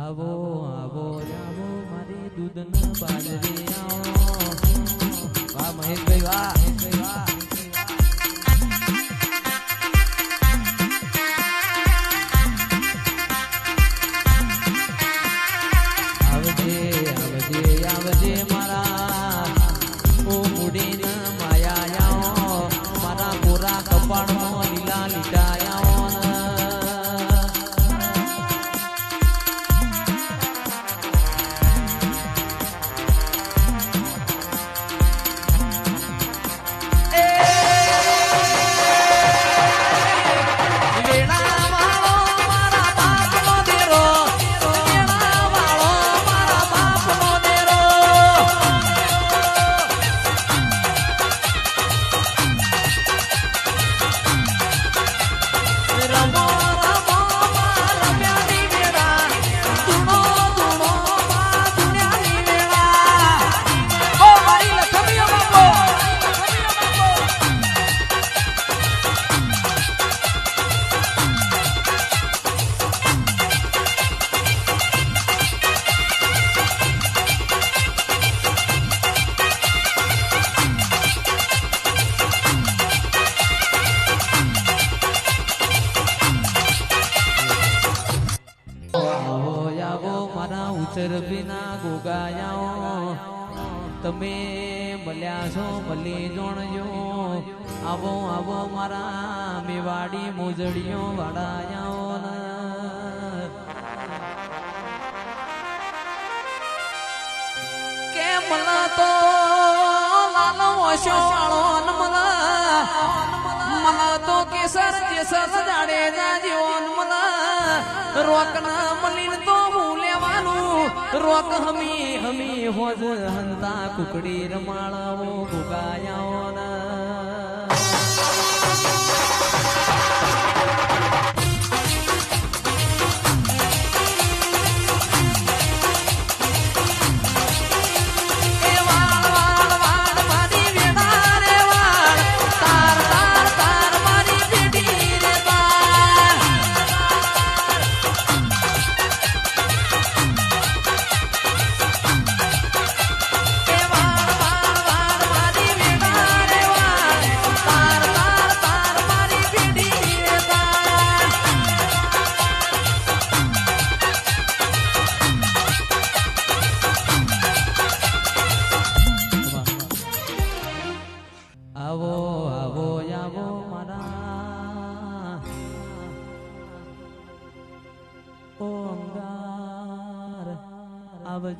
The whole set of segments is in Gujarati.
આવો આવો આવો મારી દૂધના બાજરી આવો તમે મળ્યા છો મળી જોણજો. આવો આવો મારા મેવાડી મોજડીઓ વાળાયાઓ કે મને તો લાલો ઓશો મને તો કેસર જેસર જાડેજા જીવન ન મને રોક ના મલીન તો રોક હમી હમી હોજ હંતા કુકડી રમાળાઓ ગુગાયાઓ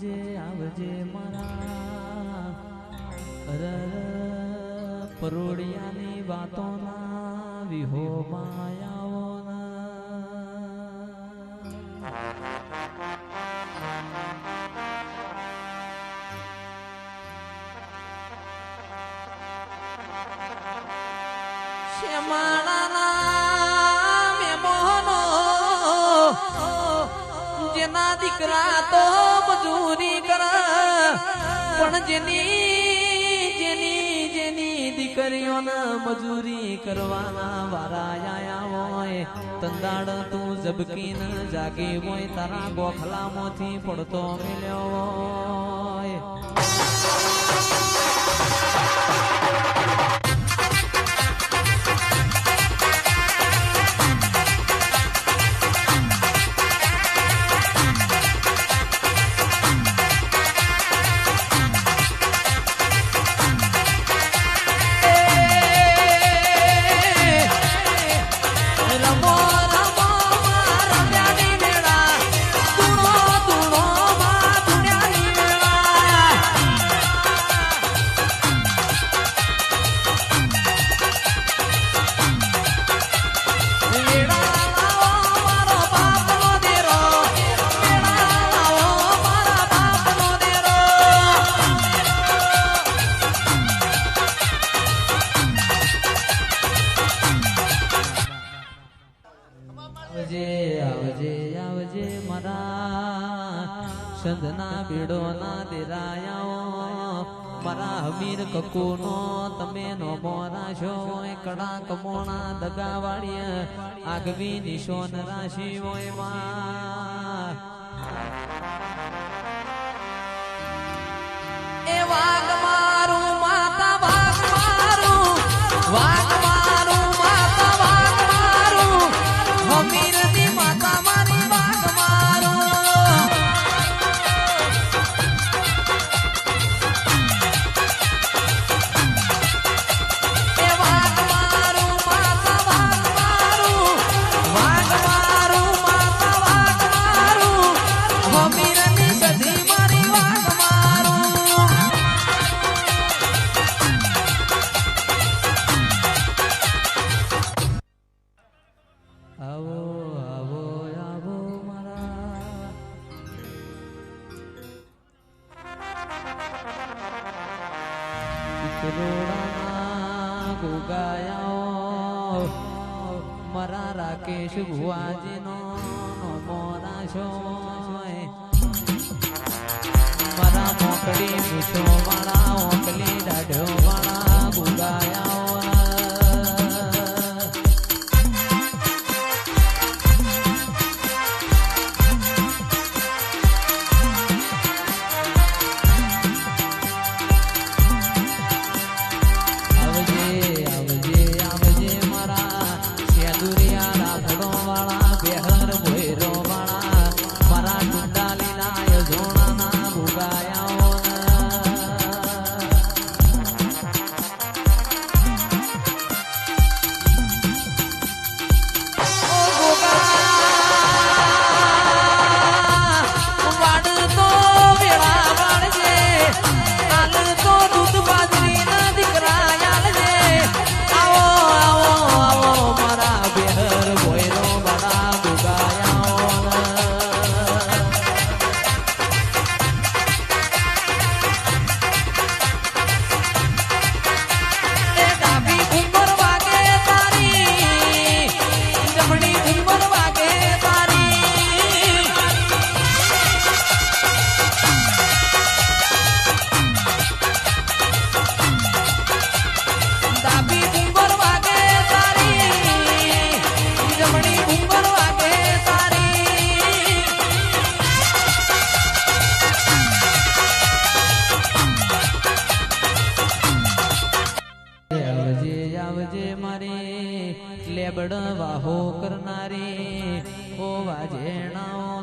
આવજે આવજે મારા. અરર પરોડિયાની વાતોના વિહો માયાઓના. દીકરા તો મજૂરી કરા. પણ જેની જેની જેની દીકરીઓના મજૂરી કરવાના વારા આયા હોય તંદાડ તું જબકીને જાગી હોય, તારા ગોખલામાંથી પડતો મિલ્યો હોય. આવજે આવજે મરા મારા સંધના બેડો ના દેરાયાઓ, મારા હમીર કકુનો તમે નો મોરાશો હોય કડા કમોણા દગા વાળીએ આગવી નિશોન રાશિ હોયમાં avô, avô, avô mará. Itlorana gugaya o marara keshu bhuaji no não, mona shoma. લેબડ વાહો કરનારી ઓ વાજેણાઓના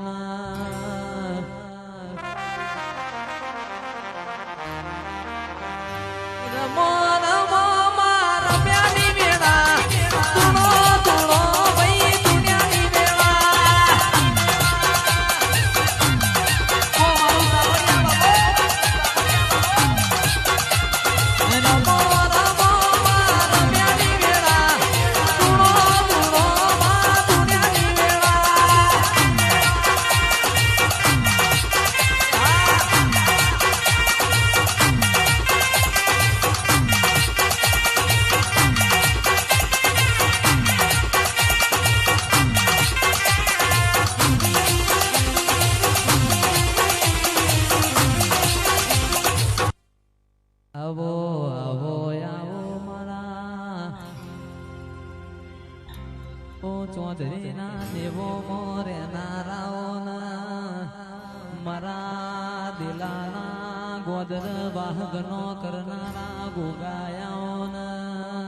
ગોદર વાહગનો કરનારા ગોગાયાઓના.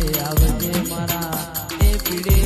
આવજે મારા એ પીડે